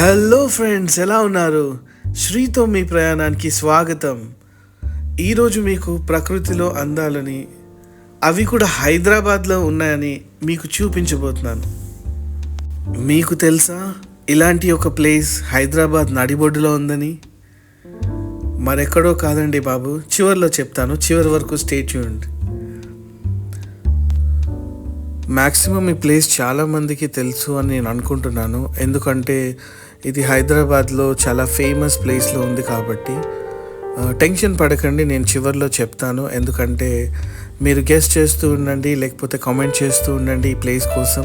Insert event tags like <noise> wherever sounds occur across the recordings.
Hello friends ఎలా ఉన్నారు? శ్రీతో మీ ప్రయాణానికి స్వాగతం. ఈరోజు మీకు ప్రకృతిలో అందాలని అవి కూడా హైదరాబాద్లో ఉన్నాయని మీకు చూపించబోతున్నాను. మీకు తెలుసా? ఇలాంటి ఒక ప్లేస్ హైదరాబాద్ నడిబొడ్డులో ఉందని? మరెక్కడో కాదండి బాబు చివరిలో చెప్తాను చివరి వరకు స్టే చూడండి మ్యాక్సిమం ఈ ప్లేస్ చాలా మందికి తెలుసు అని నేను అనుకుంటున్నాను. ఎందుకంటే ఇది హైదరాబాద్లో చాలా ఫేమస్ ప్లేస్లో ఉంది కాబట్టి టెన్షన్ పడకండి నేను చివరిలో చెప్తాను. ఎందుకంటే మీరు గెస్ట్ చేస్తూ ఉండండి లేకపోతే కామెంట్ చేస్తూ ఉండండి ఈ ప్లేస్ కోసం.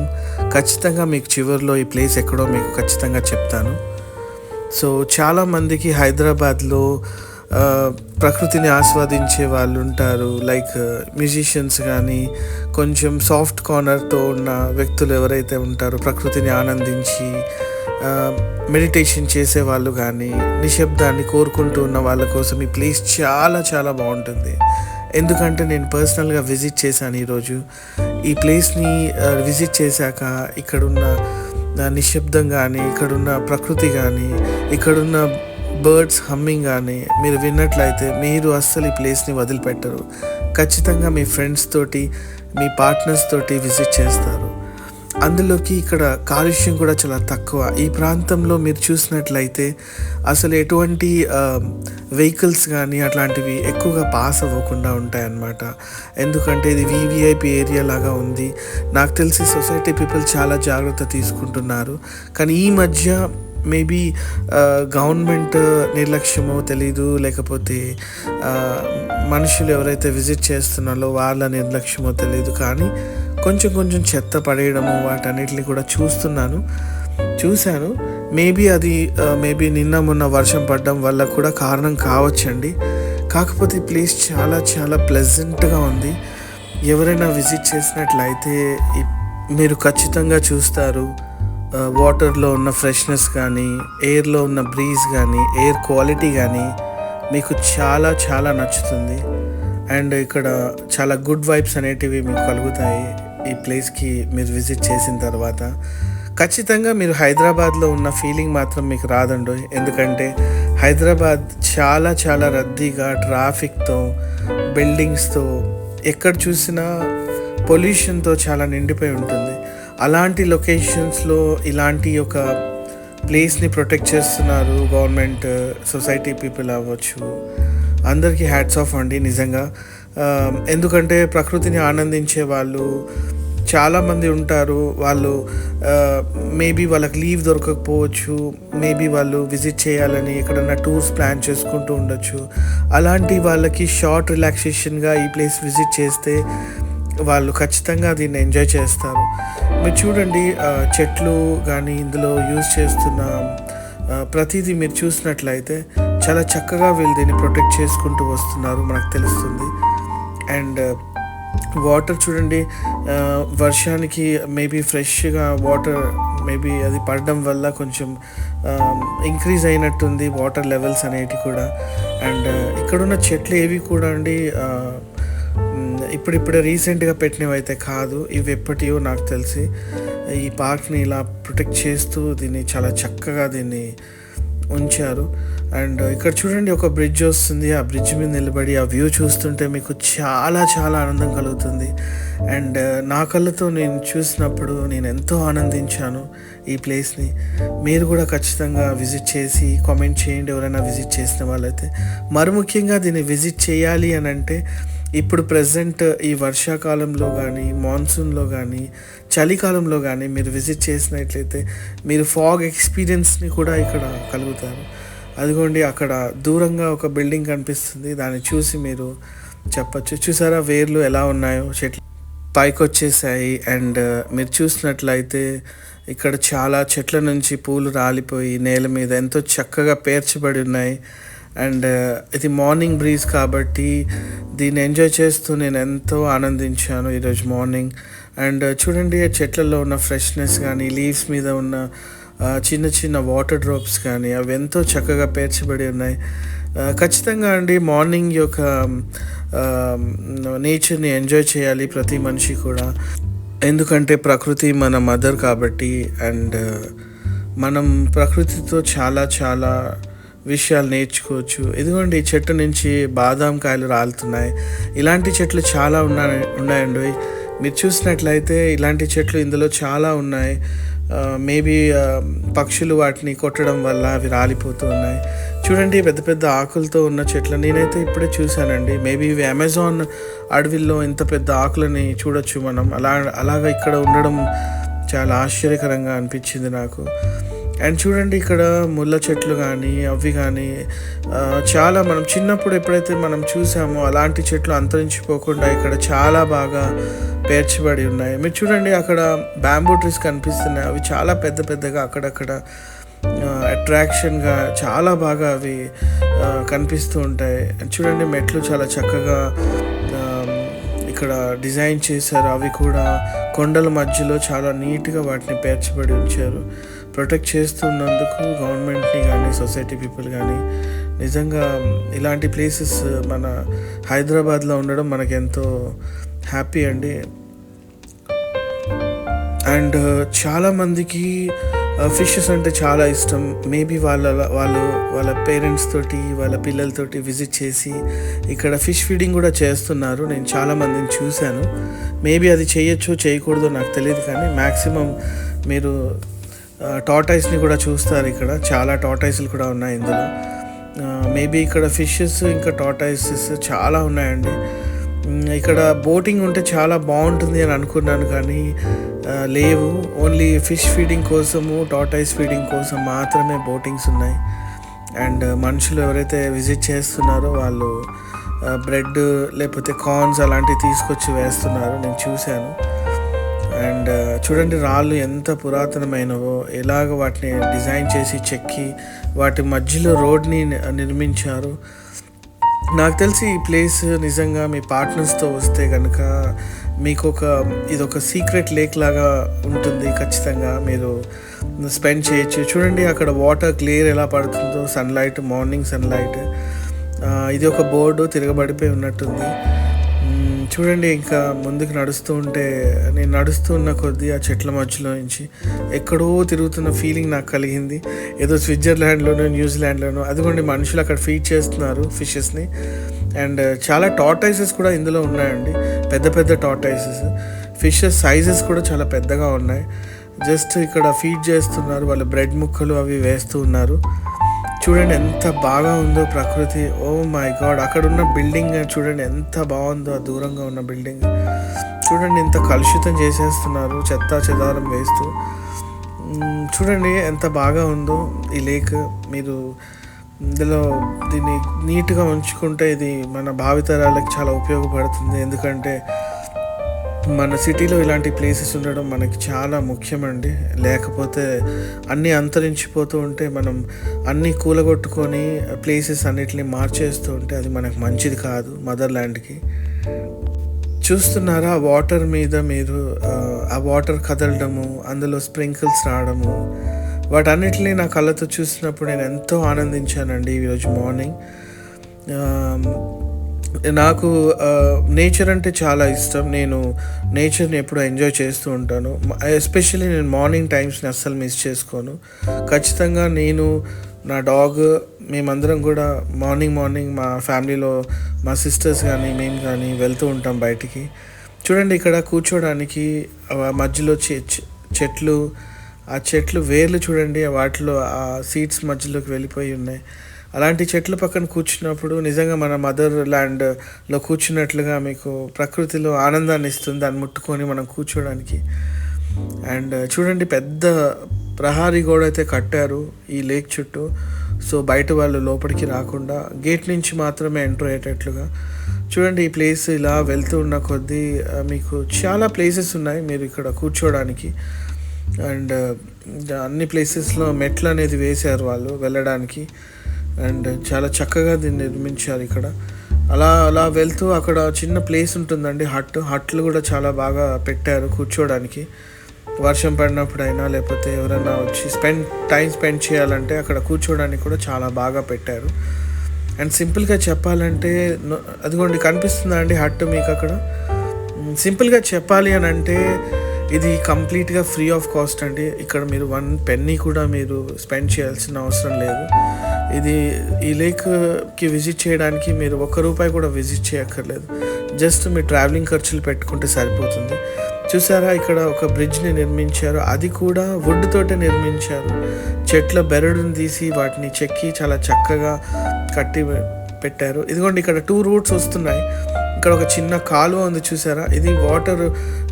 ఖచ్చితంగా మీకు చివరిలో ఈ ప్లేస్ ఎక్కడో మీకు ఖచ్చితంగా చెప్తాను. సో చాలామందికి హైదరాబాద్లో ప్రకృతిని ఆస్వాదించే వాళ్ళు ఉంటారు. లైక్ మ్యూజిషియన్స్ కానీ కొంచెం సాఫ్ట్ కార్నర్తో ఉన్న వ్యక్తులు ఎవరైతే ఉంటారో ప్రకృతిని ఆనందించి మెడిటేషన్ చేసే వాళ్ళు కానీ నిశ్శబ్దాన్ని కోరుకుంటూ ఉన్న వాళ్ళ కోసం ఈ ప్లేస్ చాలా చాలా బాగుంటుంది. ఎందుకంటే నేను పర్సనల్గా విజిట్ చేశాను ఈరోజు. ఈ ప్లేస్ని విజిట్ చేశాక ఇక్కడున్న నిశ్శబ్దం కానీ ఇక్కడున్న ప్రకృతి కానీ ఇక్కడున్న బర్డ్స్ హమ్మింగ్ కానీ మీరు విన్నట్లయితే మీరు అస్సలు ఈ ప్లేస్ని వదిలిపెట్టరు. ఖచ్చితంగా మీ ఫ్రెండ్స్ తోటి మీ పార్ట్నర్స్ తోటి విజిట్ చేస్తారు. అందులోకి ఇక్కడ కాలుష్యం కూడా చాలా తక్కువ. ఈ ప్రాంతంలో మీరు చూసినట్లయితే అసలు ఎటువంటి వెహికల్స్ కానీ అట్లాంటివి ఎక్కువగా పాస్ అవ్వకుండా ఉంటాయన్నమాట. ఎందుకంటే ఇది వివిఐపి ఏరియా లాగా ఉంది. నాకు తెలిసి సొసైటీ పీపుల్ చాలా జాగ్రత్త తీసుకుంటున్నారు. కానీ ఈ మధ్య మేబీ గవర్నమెంట్ నిర్లక్ష్యమో తెలీదు. లేకపోతే మనుషులు ఎవరైతే విజిట్ చేస్తున్నారో వాళ్ళ నిర్లక్ష్యమో తెలియదు కానీ కొంచెం కొంచెం చెత్త పడేయడము వాటన్నిటిని కూడా చూస్తున్నాను. చూశాను. మేబీ అది మేబీ నిన్న మొన్న వర్షం పడడం వల్ల కూడా కారణం కావచ్చండి. కాకపోతే ప్లేస్ చాలా చాలా ప్లెజెంట్గా ఉంది. ఎవరైనా విజిట్ చేసినట్లయితే మీరు ఖచ్చితంగా చూస్తారు. వాటర్లో ఉన్న ఫ్రెష్నెస్ కానీ ఎయిర్లో ఉన్న బ్రీజ్ కానీ ఎయిర్ క్వాలిటీ కానీ మీకు చాలా చాలా నచ్చుతుంది. అండ్ ఇక్కడ చాలా గుడ్ వైబ్స్ అనేటివి మీకు కలుగుతాయి. ఈ ప్లేస్కి మీరు విజిట్ చేసిన తర్వాత ఖచ్చితంగా మీరు హైదరాబాద్లో ఉన్న ఫీలింగ్ మాత్రం మీకు రాదండి ఎందుకంటే హైదరాబాద్ చాలా చాలా రద్దీగా ట్రాఫిక్తో బిల్డింగ్స్తో ఎక్కడ చూసినా పొల్యూషన్తో చాలా నిండిపోయి ఉంటుంది. అలాంటి లొకేషన్స్లో ఇలాంటి ఒక ప్లేస్ని ప్రొటెక్ట్ చేస్తున్నారు గవర్నమెంట్ సొసైటీ పీపుల్ అవ్వచ్చు. అందరికీ హ్యాట్స్ ఆఫ్ అండి నిజంగా. ఎందుకంటే ప్రకృతిని ఆనందించే వాళ్ళు చాలామంది ఉంటారు. వాళ్ళు మేబీ వాళ్ళకి లీవ్ దొరకకపోవచ్చు. మేబీ వాళ్ళు విజిట్ చేయాలని ఎక్కడన్నా టూర్స్ ప్లాన్ చేసుకుంటూ ఉండొచ్చు. అలాంటి వాళ్ళకి షార్ట్ రిలాక్సేషన్గా ఈ ప్లేస్ విజిట్ చేస్తే వాళ్ళు ఖచ్చితంగా దీన్ని ఎంజాయ్ చేస్తారు. మీరు చూడండి చెట్లు కానీ ఇందులో యూజ్ చేస్తున్న ప్రతిదీ మీరు చూసినట్లయితే చాలా చక్కగా వీళ్ళు దీన్ని ప్రొటెక్ట్ చేసుకుంటూ వస్తున్నారు మనకు తెలుస్తుంది. అండ్ uh, వాటర్ చూడండి uh, వర్షానికి మేబీ ఫ్రెష్గా వాటర్ మేబీ అది పడడం వల్ల కొంచెం um, ఇంక్రీజ్ అయినట్టుంది వాటర్ లెవెల్స్ అనేటివి కూడా. అండ్ uh, ఇక్కడున్న చెట్లు ఏవి కూడా అండి ఇప్పుడిప్పుడే రీసెంట్గా పెట్టినవి అయితే కాదు. ఇవి ఎప్పటివో నాకు తెలిసి ఈ పార్క్ని ఇలా ప్రొటెక్ట్ చేస్తూ దీన్ని చాలా చక్కగా దీన్ని ఉంచారు. అండ్ ఇక్కడ చూడండి ఒక బ్రిడ్జ్ వస్తుంది. ఆ బ్రిడ్జ్ మీద నిలబడి ఆ వ్యూ చూస్తుంటే మీకు చాలా చాలా ఆనందం కలుగుతుంది. అండ్ నా కళ్ళతో నేను చూసినప్పుడు నేను ఎంతో ఆనందించాను ఈ ప్లేస్ని మీరు కూడా ఖచ్చితంగా విజిట్ చేసి కామెంట్ చేయండి ఎవరైనా విజిట్ చేసిన వాళ్ళైతే. మరి ముఖ్యంగా దీన్ని విజిట్ చేయాలి అని అంటే ఇప్పుడు ప్రజెంట్ ఈ వర్షాకాలంలో కానీ మాన్సూన్లో కానీ చలికాలంలో కానీ మీరు విజిట్ చేసినట్లయితే మీరు ఫాగ్ ఎక్స్పీరియన్స్ని కూడా ఇక్కడ కలుగుతారు. అదిగోండి అక్కడ దూరంగా ఒక బిల్డింగ్ కనిపిస్తుంది. దాన్ని చూసి మీరు చెప్పచ్చు. చూసారా వేర్లు ఎలా ఉన్నాయో? చెట్లు పైకి వచ్చేసాయి అండ్ మీరు చూసినట్లయితే ఇక్కడ చాలా చెట్ల నుంచి పూలు రాలిపోయి నేల మీద ఎంతో చక్కగా పేర్చబడి ఉన్నాయి. అండ్ uh, ఇది మార్నింగ్ బ్రీజ్ కాబట్టి దీన్ని ఎంజాయ్ చేస్తూ నేను ఎంతో ఆనందించాను ఈరోజు మార్నింగ్. అండ్ uh, చూడండి ఆ చెట్లలో ఉన్న ఫ్రెష్నెస్ కానీ లీవ్స్ మీద ఉన్న uh, చిన్న చిన్న వాటర్ డ్రాప్స్ కానీ అవి ఎంతో చక్కగా పేర్చబడి ఉన్నాయి. ఖచ్చితంగా అండి మార్నింగ్ యొక్క um, um, నేచర్ని ఎంజాయ్ చేయాలి ప్రతి మనిషి కూడా. ఎందుకంటే ప్రకృతి మన మదర్ కాబట్టి అండ్ మనం ప్రకృతితో చాలా చాలా విషయాలు నేర్చుకోవచ్చు. ఇదిగోండి ఈ చెట్టు నుంచి బాదాం కాయలు రాలుతున్నాయి. ఇలాంటి చెట్లు చాలా ఉన్నాయి ఉన్నాయండి. మీరు చూసినట్లయితే ఇలాంటి చెట్లు ఇందులో చాలా ఉన్నాయి. మేబీ పక్షులు వాటిని కొట్టడం వల్ల అవి రాలిపోతూ ఉన్నాయి. చూడండి పెద్ద పెద్ద ఆకులతో ఉన్న చెట్లు. నేనైతే ఇప్పుడే చూశానండి. మేబీ ఇవి అమెజాన్ అడవిల్లో ఇంత పెద్ద ఆకులని చూడొచ్చు మనం. అలా అలాగ ఇక్కడ ఉండడం చాలా ఆశ్చర్యకరంగా అనిపించింది నాకు. అండ్ చూడండి ఇక్కడ ముళ్ళ చెట్లు కానీ అవి కానీ చాలా మనం చిన్నప్పుడు ఎప్పుడైతే మనం చూసామో అలాంటి చెట్లు అంతరించిపోకుండా ఇక్కడ చాలా బాగా పేర్చబడి ఉన్నాయి. మీరు చూడండి అక్కడ బ్యాంబూ ట్రీస్ కనిపిస్తున్నాయి. అవి చాలా పెద్ద పెద్దగా అక్కడక్కడ అట్రాక్షన్గా చాలా బాగా అవి కనిపిస్తూ ఉంటాయి. చూడండి మెట్లు చాలా చక్కగా ఇక్కడ డిజైన్ చేశారు. అవి కూడా కొండల మధ్యలో చాలా నీట్గా వాటిని పేర్చబడి ఉంచారు. ప్రొటెక్ట్ చేస్తున్నందుకు గవర్నమెంట్ని కానీ సొసైటీ పీపుల్ కానీ నిజంగా ఇలాంటి ప్లేసెస్ మన హైదరాబాద్లో ఉండడం మనకు ఎంతో హ్యాపీ అండి. అండ్ చాలామందికి ఫిషెస్ అంటే చాలా ఇష్టం. మేబీ వాళ్ళ వాళ్ళు వాళ్ళ పేరెంట్స్ తోటి వాళ్ళ పిల్లలతోటి విజిట్ చేసి ఇక్కడ ఫిష్ ఫీడింగ్ కూడా చేస్తున్నారు. నేను చాలా మందిని చూశాను. మేబీ అది చేయొచ్చు చేయకూడదో నాకు తెలియదు కానీ మ్యాక్సిమం మీరు టాటాయిస్ని కూడా చూస్తారు ఇక్కడ. చాలా టాటాయిస్లు కూడా ఉన్నాయి ఇందులో. మేబీ ఇక్కడ ఫిషెస్ ఇంకా టాటాయిసెస్ చాలా ఉన్నాయండి. ఇక్కడ బోటింగ్ ఉంటే చాలా బాగుంటుంది అని అనుకున్నాను కానీ లేవు. ఓన్లీ ఫిష్ ఫీడింగ్ కోసము టాటాయిస్ ఫీడింగ్ కోసం మాత్రమే బోటింగ్స్ ఉన్నాయి. అండ్ మనుషులు ఎవరైతే విజిట్ చేస్తున్నారో వాళ్ళు బ్రెడ్ లేకపోతే కార్న్స్ అలాంటివి తీసుకొచ్చి వేస్తున్నారు. నేను చూశాను. అండ్ చూడండి రాళ్ళు ఎంత పురాతనమైనవో ఎలాగ వాటిని డిజైన్ చేసి చెక్కి వాటి మధ్యలో రోడ్ని నిర్మించారు. నాకు తెలిసి ఈ ప్లేస్ నిజంగా మీ పార్ట్నర్స్తో వస్తే కనుక మీకు ఒక ఇది ఒక సీక్రెట్ లేక్ లాగా ఉంటుంది ఖచ్చితంగా మీరు స్పెండ్ చేయొచ్చు. చూడండి అక్కడ వాటర్ క్లియర్ ఎలా పడుతుందో సన్లైట్ మార్నింగ్ సన్లైట్. ఇది ఒక బోర్డు తిరగబడిపోయి ఉన్నట్టుంది. చూడండి ఇంకా ముందుకు నడుస్తూ ఉంటే నేను నడుస్తూ ఉన్న కొద్దీ ఆ చెట్ల మధ్యలో నుంచి ఎక్కడో తిరుగుతున్న ఫీలింగ్ నాకు కలిగింది. ఏదో స్విట్జర్లాండ్లోనో న్యూజిలాండ్లోనో అదిగోండి మనుషులు అక్కడ ఫీడ్ చేస్తున్నారు ఫిషెస్ని అండ్ చాలా టాటైసెస్ కూడా ఇందులో ఉన్నాయండి. పెద్ద పెద్ద టాటైసెస్ ఫిషెస్ సైజెస్ కూడా చాలా పెద్దగా ఉన్నాయి. జస్ట్ ఇక్కడ ఫీడ్ చేస్తున్నారు వాళ్ళు బ్రెడ్ ముక్కలు అవి వేస్తూ ఉన్నారు. చూడండి ఎంత బాగా ఉందో ప్రకృతి. ఓ మై గాడ్ అక్కడ ఉన్న బిల్డింగ్ చూడండి ఎంత బాగుందో ఆ దూరంగా ఉన్న బిల్డింగ్ చూడండి ఎంత కలుషితం చేసేస్తున్నారు చెత్త చెదారం వేస్తూ. చూడండి ఎంత బాగా ఉందో ఈ లేక్ మీరు ఇందులో దీన్ని నీట్గా ఉంచుకుంటే ఇది మన భావితరాలకు చాలా ఉపయోగపడుతుంది. ఎందుకంటే మన సిటీలో ఇలాంటి ప్లేసెస్ ఉండడం మనకి చాలా ముఖ్యమండి. లేకపోతే అన్నీ అంతరించిపోతూ ఉంటే మనం అన్నీ కూలగొట్టుకొని ప్లేసెస్ అన్నిటిని మార్చేస్తూ ఉంటే అది మనకు మంచిది కాదు మదర్ ల్యాండ్కి చూస్తున్నారా? ఆ వాటర్ మీద మీరు ఆ, ఆ వాటర్ కదలడము అందులో స్ప్రింకిల్స్ రావడము వాటన్నిటిని నా కళ్ళతో చూసినప్పుడు నేను ఎంతో ఆనందించానండి ఈరోజు మార్నింగ్. నాకు నేచర్ అంటే చాలా ఇష్టం. నేను నేచర్ని ఎప్పుడు ఎంజాయ్ చేస్తూ ఉంటాను. ఎస్పెషల్లీ నేను మార్నింగ్ టైమ్స్ని అస్సలు మిస్ చేసుకోను. ఖచ్చితంగా నేను నా డాగ్ మేమందరం కూడా మార్నింగ్ మార్నింగ్ మా ఫ్యామిలీలో మా సిస్టర్స్ కానీ మేము కానీ వెళ్తూ ఉంటాం బయటికి. చూడండి ఇక్కడ కూర్చోడానికి మధ్యలో చె- చెట్లు ఆ చెట్లు వేర్లు చూడండి వాటిలో ఆ సీట్స్ మధ్యలోకి వెళ్ళిపోయి ఉన్నాయి. అలాంటి చెట్ల పక్కన కూర్చున్నప్పుడు నిజంగా మన మదర్ ల్యాండ్లో కూర్చున్నట్లుగా మీకు ప్రకృతిలో ఆనందాన్ని ఇస్తుంది. దాన్ని ముట్టుకొని మనం కూర్చోడానికి. అండ్ చూడండి పెద్ద ప్రహారీ గోడ అయితే కట్టారు ఈ లేక్ చుట్టూ. సో బయట వాళ్ళు లోపలికి రాకుండా గేట్ నుంచి మాత్రమే ఎంటర్ అయ్యేటట్లుగా. చూడండి ఈ ప్లేస్ ఇలా వెళ్తూ ఉన్న కొద్దీ మీకు చాలా ప్లేసెస్ ఉన్నాయి మీరు ఇక్కడ కూర్చోడానికి. అండ్ అన్ని ప్లేసెస్లో మెట్లు అనేది వేశారు వాళ్ళు వెళ్ళడానికి. అండ్ చాలా చక్కగా దీన్ని నిర్మించారు ఇక్కడ. అలా అలా వెళ్తూ అక్కడ చిన్న ప్లేస్ ఉంటుందండి హట్. హట్లు కూడా చాలా బాగా పెట్టారు కూర్చోడానికి. వర్షం పడినప్పుడైనా లేకపోతే ఎవరైనా వచ్చి స్పెండ్ టైం స్పెండ్ చేయాలంటే అక్కడ కూర్చోడానికి కూడా చాలా బాగా పెట్టారు. అండ్ సింపుల్గా చెప్పాలంటే అదిగోండి కనిపిస్తుందా అండి హట్ మీకు అక్కడ? సింపుల్గా చెప్పాలి అని అంటే ఇది కంప్లీట్గా ఫ్రీ ఆఫ్ కాస్ట్ అండి. ఇక్కడ మీరు వన్ పెన్నీ కూడా మీరు స్పెండ్ చేయాల్సిన అవసరం లేదు. ఇది ఈ లేక్కి విజిట్ చేయడానికి మీరు ఒక్క రూపాయి కూడా విజిట్ చేయక్కర్లేదు. జస్ట్ మీ ట్రావెలింగ్ ఖర్చులు పెట్టుకుంటే సరిపోతుంది. చూసారా ఇక్కడ ఒక బ్రిడ్జ్ని నిర్మించారు. అది కూడా వుడ్ తోటే నిర్మించారు. చెట్ల బెరడుని తీసి వాటిని చెక్కి చాలా చక్కగా కట్టి పెట్టారు. ఇదిగోండి ఇక్కడ టూ రూట్స్ వస్తున్నాయి. ఇక్కడ ఒక చిన్న కాలువ ఉంది చూసారా? ఇది వాటర్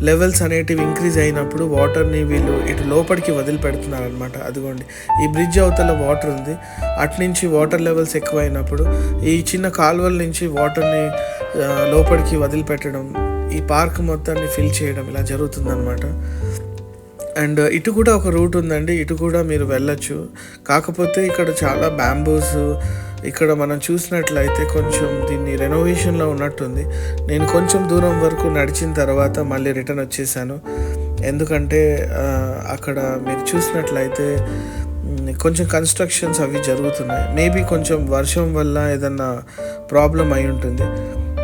లెవెల్స్ అనేటివి ఇంక్రీజ్ అయినప్పుడు వాటర్ని వీళ్ళు ఇటు లోపలికి వదిలిపెడుతున్నారు అనమాట అదిగోండి. ఈ బ్రిడ్జ్ అవతల వాటర్ ఉంది. అటు నుంచి వాటర్ లెవెల్స్ ఎక్కువైనప్పుడు ఈ చిన్న కాలువల నుంచి వాటర్ని లోపలికి వదిలిపెట్టడం ఈ పార్క్ మొత్తాన్ని ఫిల్ చేయడం ఇలా జరుగుతుందన్నమాట. అండ్ ఇటు కూడా ఒక రూట్ ఉందండి. ఇటు కూడా మీరు వెళ్ళొచ్చు. కాకపోతే ఇక్కడ చాలా బ్యాంబూస్ ఇక్కడ మనం చూసినట్లయితే కొంచెం దీన్ని రెనోవేషన్లో ఉన్నట్టుంది. నేను కొంచెం దూరం వరకు నడిచిన తర్వాత మళ్ళీ రిటర్న్ వచ్చేసాను. ఎందుకంటే అక్కడ మీరు చూసినట్లయితే కొంచెం కన్స్ట్రక్షన్స్ అవి జరుగుతున్నాయి. మేబీ కొంచెం వర్షం వల్ల ఏదన్నా ప్రాబ్లం అయి ఉంటుంది.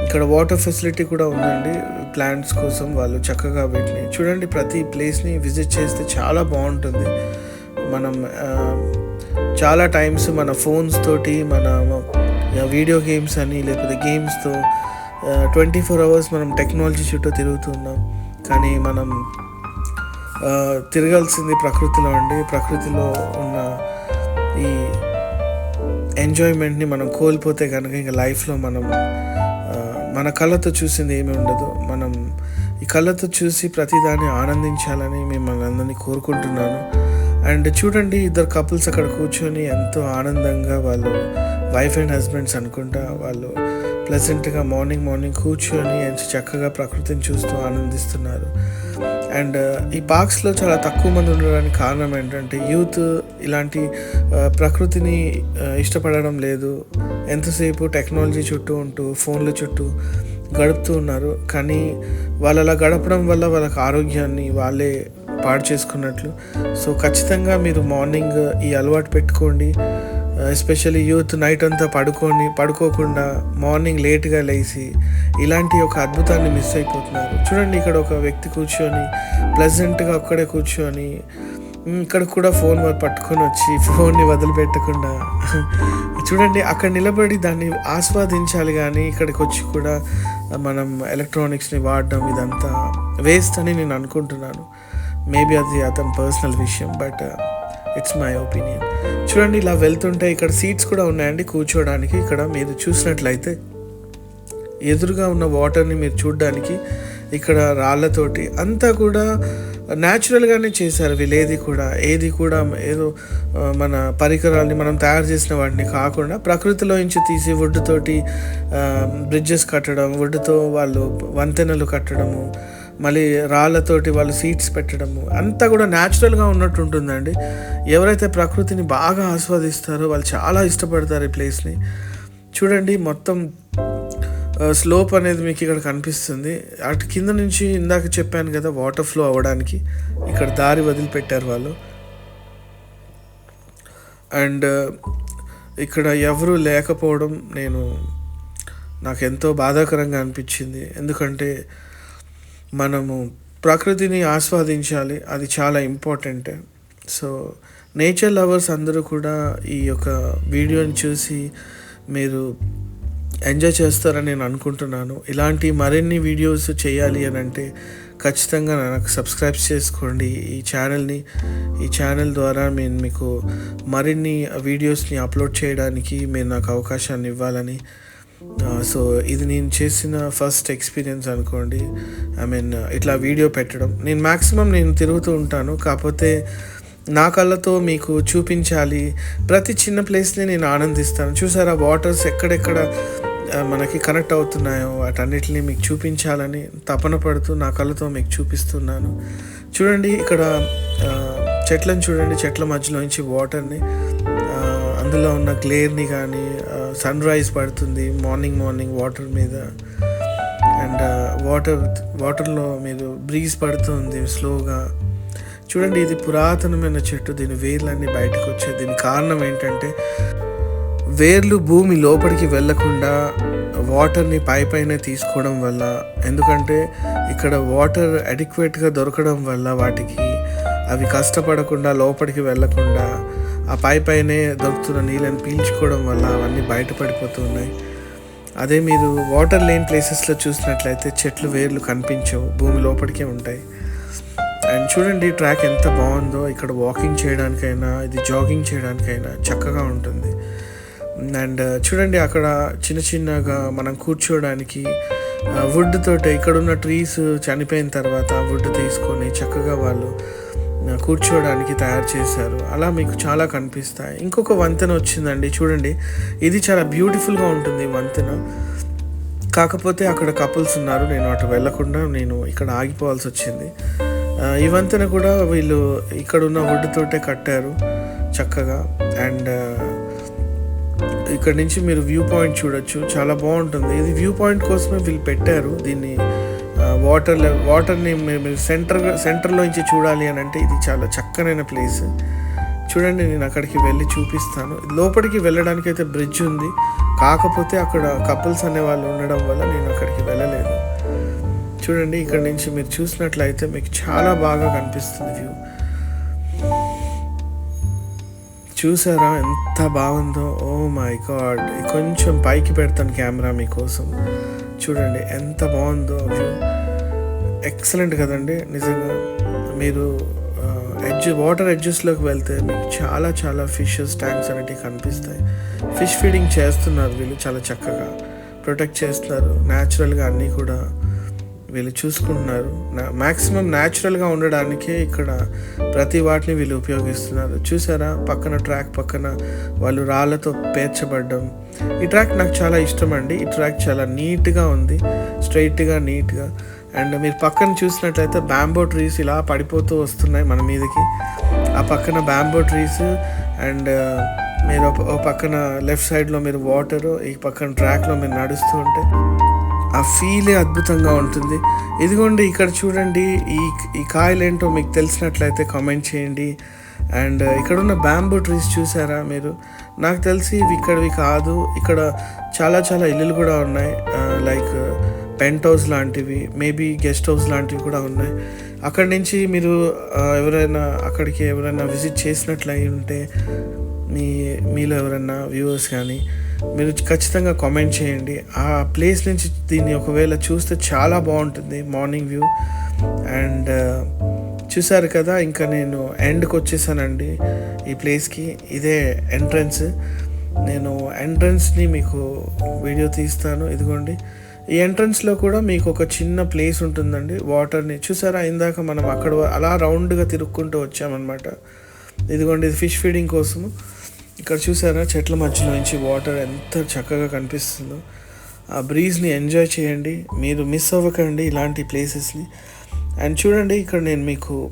ఇక్కడ వాటర్ ఫెసిలిటీ కూడా ఉందండి. ప్లాంట్స్ కోసం వాళ్ళు చక్కగా వీటిని చూడండి. ప్రతి ప్లేస్ని విజిట్ చేస్తే చాలా బాగుంటుంది. మనం చాలా టైమ్స్ మన ఫోన్స్ తోటి మన వీడియో గేమ్స్ అని లేకపోతే గేమ్స్తో ట్వంటీ ఫోర్ అవర్స్ మనం టెక్నాలజీ చుట్టూ తిరుగుతున్నాం కానీ మనం తిరగాల్సింది ప్రకృతిలో అండి. ప్రకృతిలో ఉన్న ఈ ఎంజాయ్మెంట్ని మనం కోల్పోతే కనుక ఇంకా లైఫ్లో మనం మన కళ్ళతో చూసింది ఏమీ ఉండదు. మనం ఈ కళ్ళతో చూసి ప్రతిదాన్ని ఆనందించాలని మిమ్మల్ని అందరినీ కోరుకుంటున్నాను. అండ్ చూడండి ఇద్దరు కపుల్స్ అక్కడ కూర్చొని ఎంతో ఆనందంగా వాళ్ళు వైఫ్ అండ్ హస్బెండ్స్ అనుకుంటా వాళ్ళు ప్లెజెంట్గా మార్నింగ్ మార్నింగ్ కూర్చొని ఎంత చక్కగా ప్రకృతిని చూస్తూ ఆనందిస్తున్నారు. అండ్ ఈ పార్క్స్లో చాలా తక్కువ మంది ఉండడానికి కారణం ఏంటంటే యూత్ ఇలాంటి ప్రకృతిని ఇష్టపడడం లేదు. ఎంతసేపు టెక్నాలజీ చుట్టూ ఉంటూ ఫోన్ల చుట్టూ గడుపుతూ ఉన్నారు. కానీ వాళ్ళు అలా గడపడం వల్ల వాళ్ళకి ఆరోగ్యాన్ని వాళ్ళే పాడు చేసుకున్నట్లు. సో ఖచ్చితంగా మీరు మార్నింగ్ ఈ అలవాటు పెట్టుకోండి. ఎస్పెషల్లీ యూత్ నైట్ అంతా పడుకొని పడుకోకుండా మార్నింగ్ లేట్గా లేచి ఇలాంటి ఒక అద్భుతాన్ని మిస్ అయిపోతున్నారు. చూడండి ఇక్కడ ఒక వ్యక్తి కూర్చొని ప్లెజెంట్గా ఒక్కడే కూర్చొని ఇక్కడ కూడా ఫోన్ పట్టుకొని వచ్చి ఫోన్ని వదిలిపెట్టకుండా <laughs> చూడండి అక్కడ నిలబడి దాన్ని ఆస్వాదించాలి కానీ ఇక్కడికి వచ్చి కూడా మనం ఎలక్ట్రానిక్స్ని వాడడం ఇదంతా వేస్ట్ అని నేను అనుకుంటున్నాను. మేబీ అది అతని పర్సనల్ విషయం బట్ ఇట్స్ మై ఒపీనియన్ చూడండి ఇలా వెళ్తుంటే ఇక్కడ సీట్స్ కూడా ఉన్నాయండి కూర్చోవడానికి ఇక్కడ మీరు చూసినట్లయితే ఎదురుగా ఉన్న వాటర్ని మీరు చూడడానికి ఇక్కడ రాళ్ళతోటి అంతా కూడా న్యాచురల్గానే చేశారు వీళ్ళు ఏది కూడా. ఏది కూడా ఏదో మన పరికరాల్ని మనం తయారు చేసిన వాటిని కాకుండా ప్రకృతిలో నుంచి తీసి వుడ్తోటి బ్రిడ్జెస్ కట్టడం వుడ్తో వాళ్ళు వంతెనలు కట్టడము మళ్ళీ రాళ్ళతోటి వాళ్ళు సీట్స్ పెట్టడము అంతా కూడా న్యాచురల్గా ఉన్నట్టు ఉంటుందండి. ఎవరైతే ప్రకృతిని బాగా ఆస్వాదిస్తారో వాళ్ళు చాలా ఇష్టపడతారు ఈ ప్లేస్ని చూడండి మొత్తం స్లోప్ అనేది మీకు ఇక్కడ కనిపిస్తుంది. అటు కింద నుంచి ఇందాక చెప్పాను కదా వాటర్ ఫ్లో అవ్వడానికి. ఇక్కడ దారి వదిలిపెట్టారు వాళ్ళు. అండ్ ఇక్కడ ఎవరు లేకపోవడం నేను నాకు ఎంతో బాధాకరంగా అనిపించింది. ఎందుకంటే మనము ప్రకృతిని ఆస్వాదించాలి. అది చాలా ఇంపార్టెంట్. సో నేచర్ లవర్స్ అందరూ కూడా ఈ యొక్క వీడియోని చూసి మీరు ఎంజాయ్ చేస్తారని నేను అనుకుంటున్నాను. ఇలాంటి మరిన్ని వీడియోస్ చేయాలి అని అంటే ఖచ్చితంగా నాకు సబ్స్క్రైబ్ చేసుకోండి. ఈ ఛానల్ని ఈ ఛానల్ ద్వారా నేను మీకు మరిన్ని వీడియోస్ని అప్లోడ్ చేయడానికి మీరు నాకు అవకాశాన్ని ఇవ్వాలని సో ఇది నేను చేసిన ఫస్ట్ ఎక్స్పీరియన్స్ అనుకోండి. ఐ మీన్ ఇట్లా వీడియో పెట్టడం. నేను మ్యాక్సిమం నేను తిరుగుతూ ఉంటాను. కాకపోతే నా కళ్ళతో మీకు చూపించాలి. ప్రతి చిన్న ప్లేస్ని నేను ఆనందిస్తాను. చూసారా వాటర్స్ ఎక్కడెక్కడ మనకి కనెక్ట్ అవుతున్నాయో వాటన్నిటిని మీకు చూపించాలని తపన పడుతూ నా కళ్ళతో మీకు చూపిస్తున్నాను. చూడండి ఇక్కడ చెట్లను చూడండి. చెట్ల మధ్యలో నుంచి వాటర్ని అందులో ఉన్న క్లియర్ని కానీ సన్ రైజ్ పడుతుంది మార్నింగ్ మార్నింగ్ వాటర్ మీద. అండ్ వాటర్ వాటర్లో మీరు బ్రీజ్ పడుతుంది స్లోగా. చూడండి ఇది పురాతనమైన చెట్టు. దీని వేర్లన్నీ బయటకు వచ్చాయి. దీని కారణం ఏంటంటే వేర్లు భూమి లోపలికి వెళ్ళకుండా వాటర్ని పై పైన తీసుకోవడం వల్ల ఎందుకంటే ఇక్కడ వాటర్ అడిక్వేట్గా దొరకడం వల్ల వాటికి అవి కష్టపడకుండా లోపలికి వెళ్ళకుండా ఆ పై పైనే దొరుకుతున్న నీళ్ళని పీల్చుకోవడం వల్ల అవన్నీ బయటపడిపోతూ ఉన్నాయి. అదే మీరు వాటర్ లేని ప్లేసెస్లో చూసినట్లయితే చెట్లు వేర్లు కనిపించవు భూమి లోపలికే ఉంటాయి. అండ్ చూడండి ట్రాక్ ఎంత బాగుందో. ఇక్కడ వాకింగ్ చేయడానికైనా ఇది జాగింగ్ చేయడానికైనా చక్కగా ఉంటుంది. అండ్ చూడండి అక్కడ చిన్న చిన్నగా మనం కూర్చోవడానికి వుడ్ తోటి ఇక్కడ ఉన్న ట్రీస్ చనిపోయిన తర్వాత వుడ్ తీసుకొని చక్కగా వాళ్ళు కూర్చోవడానికి తయారు చేశారు. అలా మీకు చాలా కనిపిస్తాయి. ఇంకొక వంతెన వచ్చిందండి. చూడండి. ఇది చాలా బ్యూటిఫుల్గా ఉంటుంది వంతెన. కాకపోతే అక్కడ కపుల్స్ ఉన్నారు. నేను అటు వెళ్ళకుండా నేను ఇక్కడ ఆగిపోవాల్సి వచ్చింది. ఈ వంతెన కూడా వీళ్ళు ఇక్కడ ఉన్న వుడ్తోటే కట్టారు చక్కగా. అండ్ ఇక్కడ నుంచి మీరు వ్యూ పాయింట్ చూడొచ్చు. చాలా బాగుంటుంది. ఇది వ్యూ పాయింట్ కోసమే వీళ్ళు పెట్టారు. దీన్ని వాటర్ వాటర్ని మీరు సెంటర్ సెంటర్లో నుంచి చూడాలి అని అంటే ఇది చాలా చక్కనైన ప్లేస్ చూడండి నేను అక్కడికి వెళ్ళి చూపిస్తాను. లోపలికి వెళ్ళడానికి అయితే బ్రిడ్జ్ ఉంది. కాకపోతే అక్కడ కపుల్స్ అనే వాళ్ళు ఉండడం వల్ల నేను అక్కడికి వెళ్ళలేదు. చూడండి ఇక్కడ నుంచి మీరు చూసినట్లయితే మీకు చాలా బాగా కనిపిస్తుంది వ్యూ చూసారా ఎంత బాగుందో? ఓ మై గాడ్ కొంచెం పైకి పెడతాను కెమెరా మీకోసం. చూడండి ఎంత బాగుందో వ్యూ ఎక్సలెంట్ కదండి. నిజంగా మీరు ఎడ్జ్ వాటర్ ఎడ్జెస్లోకి వెళ్తే మీకు చాలా చాలా ఫిషెస్ ట్యాంక్స్ అనేటివి కనిపిస్తాయి. ఫిష్ ఫీడింగ్ చేస్తున్నారు వీళ్ళు చాలా చక్కగా. ప్రొటెక్ట్ చేస్తున్నారు. న్యాచురల్గా అన్నీ కూడా వీళ్ళు చూసుకుంటున్నారు. మ్యాక్సిమం న్యాచురల్గా ఉండడానికే ఇక్కడ ప్రతి వాటిని వీళ్ళు ఉపయోగిస్తున్నారు. చూసారా? పక్కన ట్రాక్ పక్కన వాళ్ళు రాళ్ళతో పేర్చబడ్డం. ఈ ట్రాక్ నాకు చాలా ఇష్టం అండి. ఈ ట్రాక్ చాలా నీట్గా ఉంది. స్ట్రైట్గా నీట్గా అండ్ మీరు పక్కన చూసినట్లయితే బ్యాంబో ట్రీస్ ఇలా పడిపోతూ వస్తున్నాయి మన మీదకి. ఆ పక్కన బ్యాంబో ట్రీస్ అండ్ మీరు ఓ పక్కన లెఫ్ట్ సైడ్లో మీరు వాటర్ ఈ పక్కన ట్రాక్లో మీరు నడుస్తూ ఉంటే ఆ ఫీలే అద్భుతంగా ఉంటుంది. ఇదిగోండి ఇక్కడ చూడండి ఈ ఈ కాయలు ఏంటో మీకు తెలిసినట్లయితే కామెంట్ చేయండి. అండ్ ఇక్కడ ఉన్న బ్యాంబూ ట్రీస్ చూసారా మీరు? నాకు తెలిసి ఇవి ఇక్కడవి కాదు ఇక్కడ చాలా చాలా ఇల్లులు కూడా ఉన్నాయి. Uh, like uh, penthouse లాంటివి మేబీ గెస్ట్ హౌస్ లాంటివి కూడా ఉన్నాయి. అక్కడి నుంచి మీరు ఎవరైనా అక్కడికి ఎవరైనా విజిట్ చేసినట్లు అయి ఉంటే మీ మీలో ఎవరైనా వ్యూవర్స్ కానీ మీరు ఖచ్చితంగా కామెంట్ చేయండి. ఆ ప్లేస్ నుంచి దీన్ని ఒకవేళ చూస్తే చాలా బాగుంటుంది మార్నింగ్ వ్యూ. అండ్ చూసారు కదా ఇంకా నేను ఎండ్కి వచ్చేసానండి ఈ ప్లేస్కి. ఇదే ఎంట్రన్స్. నేను ఎంట్రన్స్ని మీకు వీడియో తీస్తాను ఇదిగోండి. ఎంట్రన్స్లో కూడా మీకు ఒక చిన్న ప్లేస్ ఉంటుందండి. వాటర్ని చూసారా? ఇందాక మనం అక్కడ అలా రౌండ్గా తిరుక్కుంటూ వచ్చామన్నమాట. ఇదిగోండి ఇది ఫిష్ ఫీడింగ్ కోసము. ఇక్కడ చూసారా? చెట్ల మధ్యలో నుంచి వాటర్ ఎంత చక్కగా కనిపిస్తుందో. ఆ బ్రీజ్ని ఎంజాయ్ చేయండి. మీరు మిస్ అవ్వకండి ఇలాంటి ప్లేసెస్ని అండ్ చూడండి ఇక్కడ నేను మీకు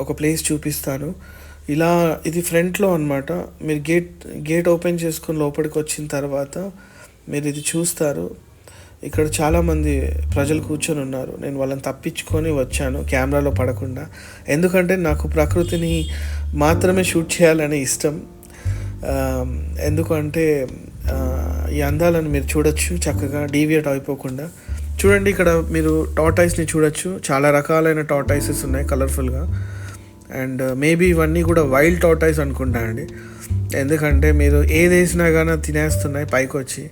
ఒక ప్లేస్ చూపిస్తాను. ఇలా ఇది ఫ్రంట్లో అన్నమాట. మీరు గేట్ గేట్ ఓపెన్ చేసుకుని లోపలికి వచ్చిన తర్వాత మీరు ఇది చూస్తారు. ఇక్కడ చాలామంది ప్రజలు కూర్చొని ఉన్నారు. నేను వాళ్ళని తప్పించుకొని వచ్చాను కెమెరాలో పడకుండా. ఎందుకంటే నాకు ప్రకృతిని మాత్రమే షూట్ చేయాలని ఇష్టం. ఎందుకంటే ఈ అందాలను మీరు చూడొచ్చు చక్కగా డీవియేట్ అయిపోకుండా. చూడండి ఇక్కడ మీరు టాటాయిస్ని చూడొచ్చు. చాలా రకాలైన టాటాయిసెస్ ఉన్నాయి కలర్ఫుల్గా. అండ్ మేబీ ఇవన్నీ కూడా వైల్డ్ టాటాయిస్ అనుకుంటా అండి. ఎందుకంటే మీరు ఏది వేసినా కానీ తినేస్తున్నాయి పైకి వచ్చి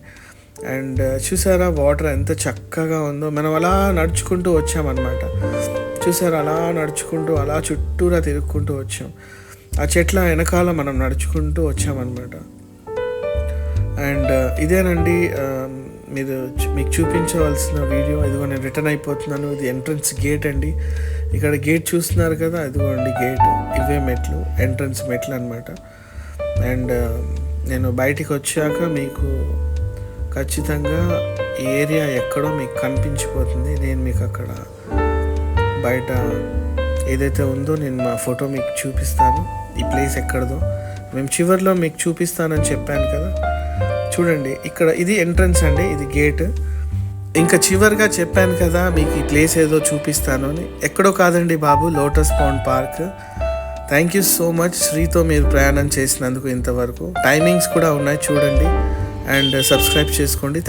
అండ్ uh, చూసారా వాటర్ ఎంత చక్కగా ఉందో? మనం అలా నడుచుకుంటూ వచ్చామన్నమాట. చూసారా అలా నడుచుకుంటూ అలా చుట్టూరా తిరుక్కుంటూ వచ్చాం. ఆ చెట్ల వెనకాల మనం నడుచుకుంటూ వచ్చామన్నమాట. అండ్ uh, ఇదేనండి um, మీరు మీకు చూపించవలసిన వీడియో. ఇదిగో నేను రిటర్న్ అయిపోతున్నాను. ఇది ఎంట్రన్స్ గేట్ అండి. ఇక్కడ గేట్ చూస్తున్నారు కదా ఇదిగోండి గేట్. ఇవే మెట్లు ఎంట్రన్స్ మెట్లు అనమాట అండ్ uh, నేను బయటికి వచ్చాక మీకు ఖచ్చితంగా ఈ ఏరియా ఎక్కడో మీకు కనిపించిపోతుంది. నేను మీకు అక్కడ బయట ఏదైతే ఉందో నేను మా ఫోటో మీకు చూపిస్తాను. ఈ ప్లేస్ ఎక్కడదో. మేము చివర్లో మీకు చూపిస్తానని చెప్పాను కదా. చూడండి ఇక్కడ ఇది ఎంట్రన్స్ అండి ఇది గేట్. ఇంకా చివరిగా చెప్పాను కదా మీకు ఈ ప్లేస్ ఏదో చూపిస్తాను అని. ఎక్కడో కాదండి బాబు Lotus Pond Park. Thank you so much. శ్రీతో మీరు ప్రయాణం చేసినందుకు ఇంతవరకు. టైమింగ్స్ కూడా ఉన్నాయి చూడండి. అండ్ సబ్స్క్రైబ్ చేసుకోండి.